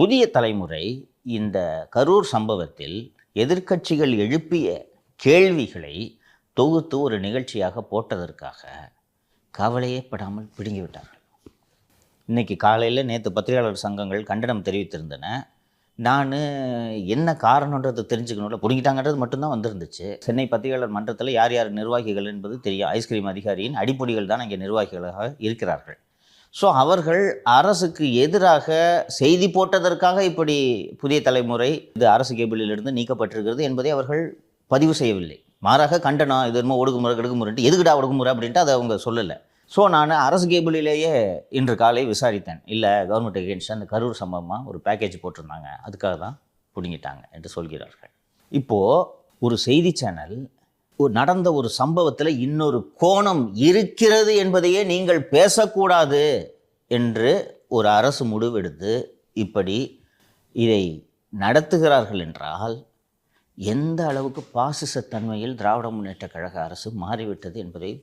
புதிய தலைமுறை இந்த கரூர் சம்பவத்தில் எதிர்க்கட்சிகள் எழுப்பிய கேள்விகளை தொகுத்து ஒரு நிகழ்ச்சியாக போட்டதற்காக கவலையே படாமல் பிடுங்கி விட்டார்கள். இன்னைக்கு காலையில் நேற்று பத்திரிகையாளர் சங்கங்கள் கண்டனம் தெரிவித்திருந்தன. நான் என்ன காரணன்றது தெரிஞ்சுக்கணும்ல? பிடிங்கிட்டாங்கன்றது மட்டும்தான் வந்திருந்துச்சு. சென்னை பத்திரிகையாளர் மன்றத்தில் யார் யார் நிர்வாகிகள் என்பது தெரியும். ஐஸ்கிரீம் அதிகாரியின் அடிப்பொடிகள் தான் இங்கே நிர்வாகிகளாக இருக்கிறார்கள். ஸோ அவர்கள் அரசுக்கு எதிராக செய்தி போட்டதற்காக இப்படி புதிய தலைமுறை இது அரசு கேபிளிலிருந்து நீக்கப்பட்டிருக்கிறது என்பதை அவர்கள் பதிவு செய்யவில்லை. மாறாக கண்டனம் இது என்னமோ ஒடுக்குமுறை கெடுக்குமுறைன்ட்டு எதுக்குடா ஒடுக்குமுறை அப்படின்ட்டு அதை அவங்க சொல்லலை. ஸோ நான் அரசு கேபிளிலேயே இன்று காலை விசாரித்தேன். இல்லை கவர்மெண்ட் எகேன்ஸ்ட் அந்த கரூர் சம்பவமாக ஒரு பேக்கேஜ் போட்டிருந்தாங்க. அதுக்காக தான் பிடுங்கிட்டாங்க என்று சொல்கிறார்கள். இப்போது ஒரு செய்தி சேனல் நடந்த ஒரு சம்பவத்தில் இன்னொரு கோணம் இருக்கிறது என்பதையே நீங்கள் பேசக்கூடாது என்று ஒரு அரசு முடிவெடுத்து இப்படி இதை நடத்துகிறார்கள் என்றால் எந்த அளவுக்கு பாசிசத்தன்மையில் திராவிட முன்னேற்ற கழக அரசு மாறிவிட்டது என்பதை